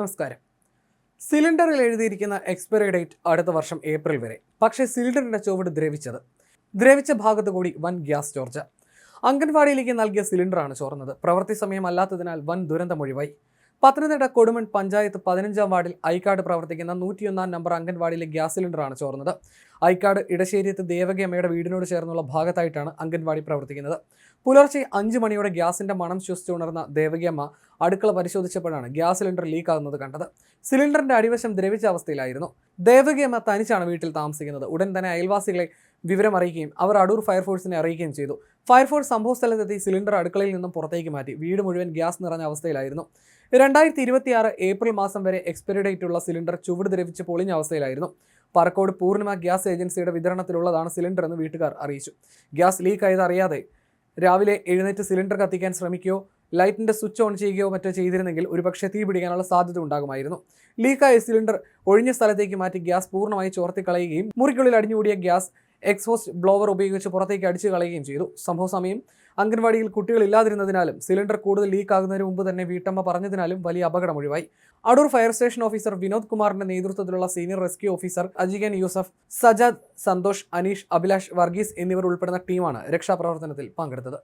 നമസ്കാരം. സിലിണ്ടറിൽ എഴുതിയിരിക്കുന്ന എക്സ്പയറി ഡേറ്റ് അടുത്ത വർഷം ഏപ്രിൽ വരെ. പക്ഷേ സിലിണ്ടറിന്റെ ചുവട് ദ്രവിച്ചത്. ദ്രവിച്ച ഭാഗത്ത് കൂടി വൻ ഗ്യാസ് ചോർച്ച. അംഗൻവാടിയിലേക്ക് നൽകിയ സിലിണ്ടറാണ് ചോർന്നത്. പ്രവൃത്തി സമയമല്ലാത്തതിനാൽ വൻ ദുരന്തമൊഴിവായി പത്തനംതിട്ട കൊടുമൺ പഞ്ചായത്ത് പതിനഞ്ചാം വാർഡിൽ ഐക്കാട് പ്രവർത്തിക്കുന്ന നൂറ്റിയൊന്നാം നമ്പർ അംഗൻവാടിയിലെ ഗ്യാസ് സിലിണ്ടറാണ് ചോർന്നത്. ഐക്കാട് ഇടശ്ശേരിയത്ത് ദേവകിയമ്മയുടെ വീടിനോട് ചേർന്നുള്ള ഭാഗത്തായിട്ടാണ് അംഗൻവാടി പ്രവർത്തിക്കുന്നത്. പുലർച്ചെ അഞ്ച് മണിയോടെ ഗ്യാസിന്റെ മണം ശ്വസിച്ചുണർന്ന ദേവകിയമ്മ അടുക്കള പരിശോധിച്ചപ്പോഴാണ് ഗ്യാസ് സിലിണ്ടർ ലീക്ക് ആകുന്നത് കണ്ടത്. സിലിണ്ടറിന്റെ അടിവശം ദ്രവിച്ച അവസ്ഥയിലായിരുന്നു. ദേവകിയമ്മ തനിച്ചാണ് വീട്ടിൽ താമസിക്കുന്നത്. ഉടൻ തന്നെ അയൽവാസികളെ വിവരം അറിയിക്കുകയും അവർ അടൂർ ഫയർഫോഴ്സിനെ അറിയിക്കുകയും ചെയ്തു. ഫയർഫോഴ്സ് സംഭവസ്ഥലത്തെത്തി സിലിണ്ടർ അടുക്കളയിൽ നിന്നും പുറത്തേക്ക് മാറ്റി. വീട് മുഴുവൻ ഗ്യാസ് നിറഞ്ഞ അവസ്ഥയിലായിരുന്നു. രണ്ടായിരത്തി ഇരുപത്തിയാറ് ഏപ്രിൽ മാസം വരെ എക്സ്പയറി ഡേറ്റ് ഉള്ള സിലിണ്ടർ ചുവട് ദ്രവിച്ച് പൊളിഞ്ഞ അവസ്ഥയിലായിരുന്നു. പറക്കോട് പൂർണിമ ഗ്യാസ് ഏജൻസിയുടെ വിതരണത്തിലുള്ളതാണ് സിലിണ്ടർ എന്ന് വീട്ടുകാർ അറിയിച്ചു. ഗ്യാസ് ലീക്ക് ആയത് അറിയാതെ രാവിലെ എഴുന്നേറ്റ് സിലിണ്ടർ കത്തിക്കാൻ ശ്രമിക്കുകയോ ലൈറ്റിന്റെ സ്വിച്ച് ഓൺ ചെയ്യുകയോ മറ്റോ ചെയ്തിരുന്നെങ്കിൽ ഒരുപക്ഷെ തീ പിടിക്കാനുള്ള സാധ്യത ഉണ്ടാകുമായിരുന്നു. ലീക്കായ സിലിണ്ടർ ഒഴിഞ്ഞ സ്ഥലത്തേക്ക് മാറ്റി ഗ്യാസ് പൂർണമായി ചോർത്തിക്കളയുകയും മുറിക്കുള്ളിൽ അടിഞ്ഞുകൂടിയ ഗ്യാസ് എക്സോസ്റ്റ് ബ്ലോവർ ഉപയോഗിച്ച് പുറത്തേക്ക് അടിച്ചു കളയുകയും ചെയ്തു. സംഭവ സമയം അംഗൻവാടിയിൽ കുട്ടികൾ ഇല്ലാതിരുന്നതിനാലും സിലിണ്ടർ കൂടുതൽ ലീക്ക് ആകുന്നതിന് മുമ്പ് തന്നെ വീട്ടമ്മ പറഞ്ഞതിനാലും വലിയ അപകടം ഒഴിവായി. Adoor fire station officer Vinod കുമാറിന്റെ നേതൃത്വത്തിലുള്ള senior rescue officer Ajikan Yusuf Sajad Santhosh Aneesh Abhilash Varghese എന്നിവർ ഉൾപ്പെടുന്ന ടീമാണ് രക്ഷാപ്രവർത്തനത്തിൽ പങ്കെടുത്തത്.